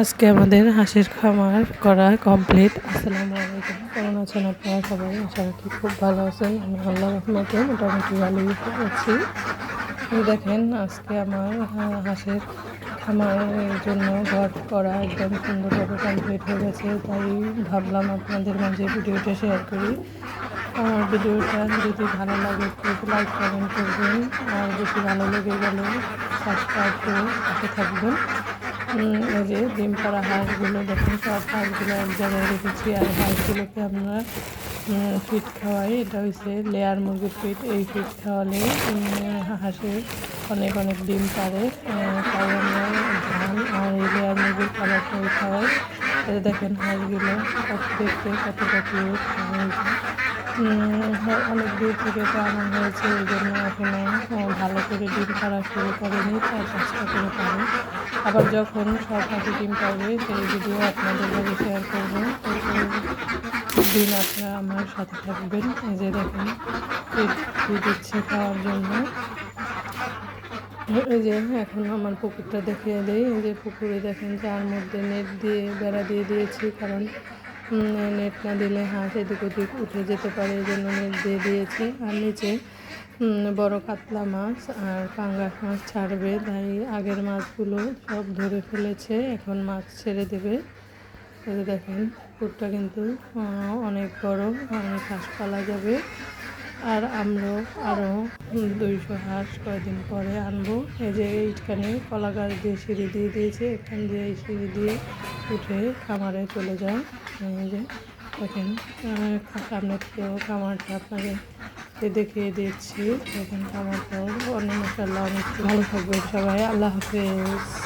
আজকে আমাদের হাঁসের খামার করা কমপ্লিট আসসালামু আলাইকুম। কেমন আছেন আপনারা সবাই? আশা রাখি খুব ভালো আছেন। আমি আল্লাহ রহমতে মোটামুটি ভালোই আছি। দেখেন, আজকে আমার হাঁসের খামারের জন্য ঘর করা একদম সুন্দরভাবে কমপ্লিট হয়ে গেছে। তাই ভাবলাম আপনাদের মাঝে ভিডিওটা শেয়ার করি। আমার ভিডিওটা যদি ভালো লাগে প্লিজ লাইক কমেন্ট করবেন। আর বেশি ভালো লেগে গেলে সাবস্ক্রাইব করে থাকবেন। এই যে ডিম পাড়া হাঁসগুলো, দেখুন সব হাঁসগুলো এক জায়গায় রেখেছি। আর হাঁসগুলোকে আমরা ফিট খাওয়াই। এটা হচ্ছে লেয়ার মুরগির ফিট। এই ফিট খাওয়ালে হাঁসের অনেক অনেক ডিম পারে তাই আমরা ধান আর এই লেয়ার মুরগির খাবারটাই খাওয়াই। এটা দেখেন হাঁসগুলো কত দেখতে কতটা কিউট অনেক দূর থেকে তো আনা হয়েছে, এই জন্য এখনও ভালো করে ডিম পাড়া শুরু করেনি চার পাঁচটা করে পারে। আবার যখন সব পাখি ডিম পারবে সেই ভিডিও আপনাদের কাছে শেয়ার করব। দিন আপনারা আমার সাথে থাকবেন যে দেখেন দিচ্ছে খাওয়ার জন্য। এই যে এখন আমার পুকুরটা দেখিয়ে দেই, এই যে পুকুরে দেখেন যার মধ্যে নেট দিয়ে বেড়া দিয়ে দিয়েছি, কারণ নেট না দিলে হাঁস এদিক ওদিক উঠে যেতে পারে, এই জন্য নেট দিয়ে দিয়েছি। আর নিচে বড় কাতলা মাছ আর পাঙ্গাস মাছ ছাড়বে। তাই আগের মাছগুলো সব ধরে ফেলেছে, এখন মাছ ছেড়ে দেবে। দেখেন পুকুরটা কিন্তু অনেক বড়, অনেক হাঁস পালা যাবে। আর আমরাও আরও দুইশো হাঁস কয়েকদিন পরে আনব। এই যে এইখানে কলা গাছ দিয়ে সিঁড়ি দিয়ে দিয়েছে, এখান দিয়ে এই সিঁড়ি দিয়ে উঠে খামারে চলে যায় এই যে দেখেন সামনে থেকেও খামারটা আপনাকে দেখিয়ে দিচ্ছি। দেখেন খামারটাও অনেক মশাল্লা অনেক ভালো থাকবেন সবাই। আল্লাহ হাফেজ।